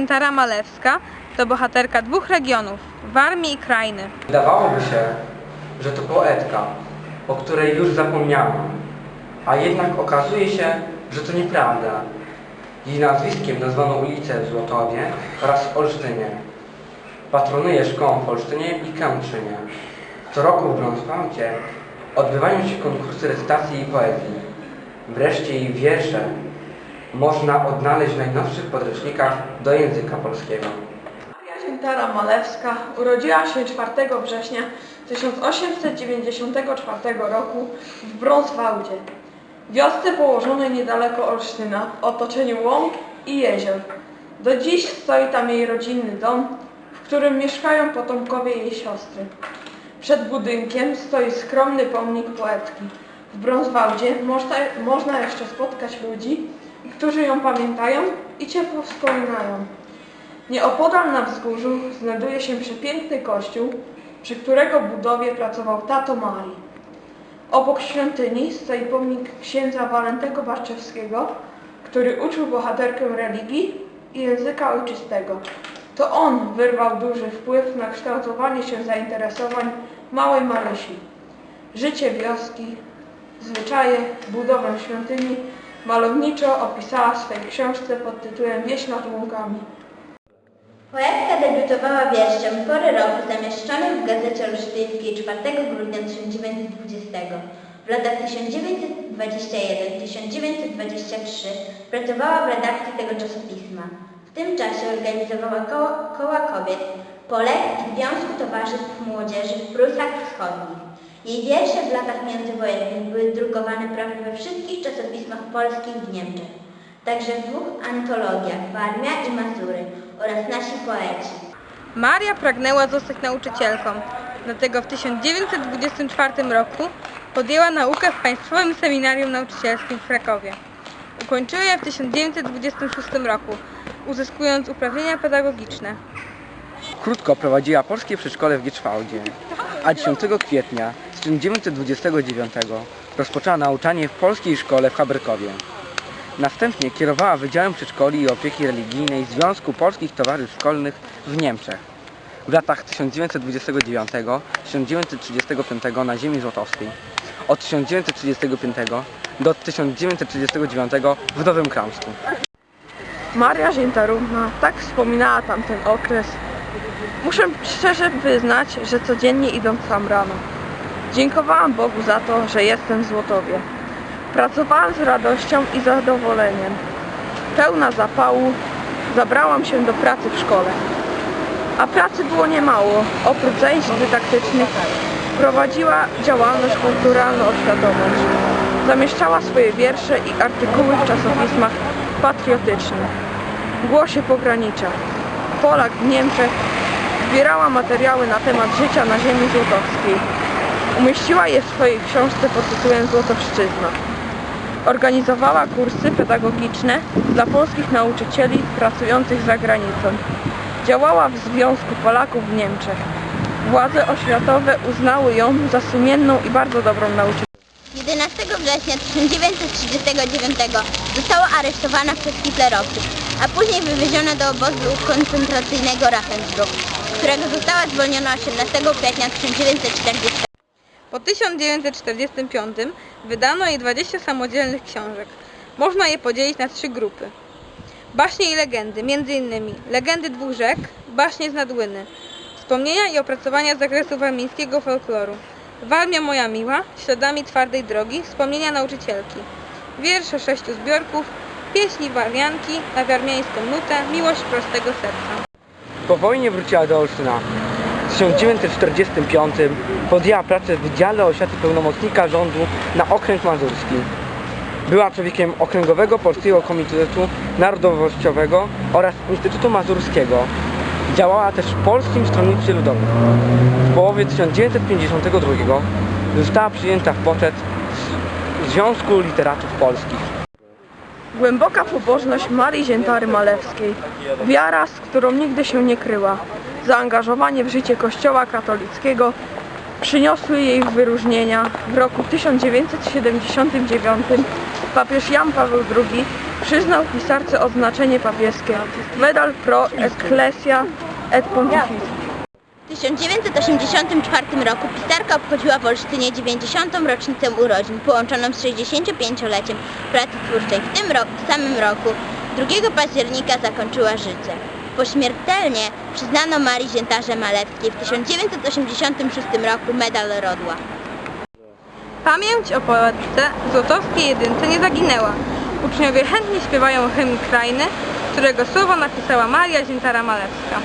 Ziętara Malewska to bohaterka dwóch regionów, Warmii i Krainy. Wydawałoby się, że to poetka, o której już zapomniałam, a jednak okazuje się, że to nieprawda. Jej nazwiskiem nazwano ulicę w Złotowie oraz w Olsztynie. Patronuje szkołą w Olsztynie i Kętrzynie. Co roku w Brązwałcie odbywają się konkursy recytacji i poezji. Wreszcie jej wiersze można odnaleźć w najnowszych podręcznikach do języka polskiego. Maria Ziętara Malewska urodziła się 4 września 1894 roku w Brązwałdzie, wiosce położonej niedaleko Olsztyna, w otoczeniu łąk i jezior. Do dziś stoi tam jej rodzinny dom, w którym mieszkają potomkowie jej siostry. Przed budynkiem stoi skromny pomnik poetki. W Brązwałdzie można, można jeszcze spotkać ludzi, którzy ją pamiętają i ciepło wspominają. Nieopodal na wzgórzu znajduje się przepiękny kościół, przy którego budowie pracował tato Marii. Obok świątyni stoi pomnik księdza Walentego Barczewskiego, który uczył bohaterkę religii i języka ojczystego. To on wyrwał duży wpływ na kształtowanie się zainteresowań małej Marysi. Życie wioski, zwyczaje, budowę świątyni malowniczo opisała w swej książce pod tytułem Wieś nad łąkami. Poetka debiutowała wierszem Pory roku zamieszczonym w Gazecie Olsztyńskiej 4 grudnia 1920. W latach 1921-1923 pracowała w redakcji tego czasopisma. W tym czasie organizowała koła kobiet, Polek i Związku Towarzystw Młodzieży w Prusach Wschodnich. Jej wiersze w latach międzywojennych były drukowane prawie we wszystkich czasopismach polskich w Niemczech. Także w dwóch antologiach Warmia i Mazury oraz Nasi Poeci. Maria pragnęła zostać nauczycielką, dlatego w 1924 roku podjęła naukę w Państwowym Seminarium Nauczycielskim w Krakowie. Ukończyła je w 1926 roku, uzyskując uprawnienia pedagogiczne. Krótko prowadziła polskie przedszkole w Gieczwałdzie, a 10 kwietnia 1929 rozpoczęła nauczanie w polskiej szkole w Haberkowie. Następnie kierowała Wydziałem Przedszkoli i Opieki Religijnej Związku Polskich Towarzystw Szkolnych w Niemczech. W latach 1929-1935 na ziemi złotowskiej. Od 1935 do 1939 w Nowym Krążku. Maria Ziętarówna tak wspominała tamten okres. Muszę szczerze wyznać, że codziennie idąc tam rano. Dziękowałam Bogu za to, że jestem w Złotowie. Pracowałam z radością i zadowoleniem. Pełna zapału zabrałam się do pracy w szkole. A pracy było niemało. Oprócz zajęć dydaktycznych prowadziła działalność kulturalno-oświatową. Zamieszczała swoje wiersze i artykuły w czasopismach patriotycznych. Głosie pogranicza. Polak w Niemczech zbierała materiały na temat życia na ziemi złotowskiej. Umieściła je w swojej książce pod tytułem Złotowszczyzna. Organizowała kursy pedagogiczne dla polskich nauczycieli pracujących za granicą. Działała w Związku Polaków w Niemczech. Władze oświatowe uznały ją za sumienną i bardzo dobrą nauczycielkę. 11 września 1939 została aresztowana przez hitlerowców, a później wywieziona do obozu koncentracyjnego Ravensbrück, z którego została zwolniona 18 kwietnia 1940 Po 1945 wydano jej 20 samodzielnych książek. Można je podzielić na trzy grupy. Baśnie i legendy, m.in. Legendy dwóch rzek, baśnie z Nadłyny, wspomnienia i opracowania z zakresu warmińskiego folkloru, Warmia moja miła, śladami twardej drogi, wspomnienia nauczycielki, wiersze sześciu zbiorków, pieśni warmianki na warmiańską nutę, miłość prostego serca. Po wojnie wróciła do Olsztyna. W 1945 podjęła pracę w Wydziale Oświaty Pełnomocnika Rządu na Okręg Mazurski. Była człowiekiem Okręgowego Polskiego Komitetu Narodowościowego oraz Instytutu Mazurskiego. Działała też w Polskim Stronnictwie Ludowym. W połowie 1952 została przyjęta w poczet Związku Literatów Polskich. Głęboka pobożność Marii Ziętary Malewskiej, wiara, z którą nigdy się nie kryła, zaangażowanie w życie Kościoła katolickiego przyniosły jej wyróżnienia. W roku 1979 papież Jan Paweł II przyznał pisarce odznaczenie papieskie Medal Pro Ecclesia et Pontificia. W 1984 roku pisarka obchodziła w Olsztynie 90. rocznicę urodzin, połączoną z 65-leciem pracy twórczej. W tym, ro- w samym roku, 2 października, zakończyła życie. Pośmiertelnie przyznano Marii Ziętarze Malewskiej w 1986 roku medal Rodła. Pamięć o poetce Złotowskiej jedynce nie zaginęła. Uczniowie chętnie śpiewają hymn krainy, którego słowo napisała Maria Ziętara Malewska.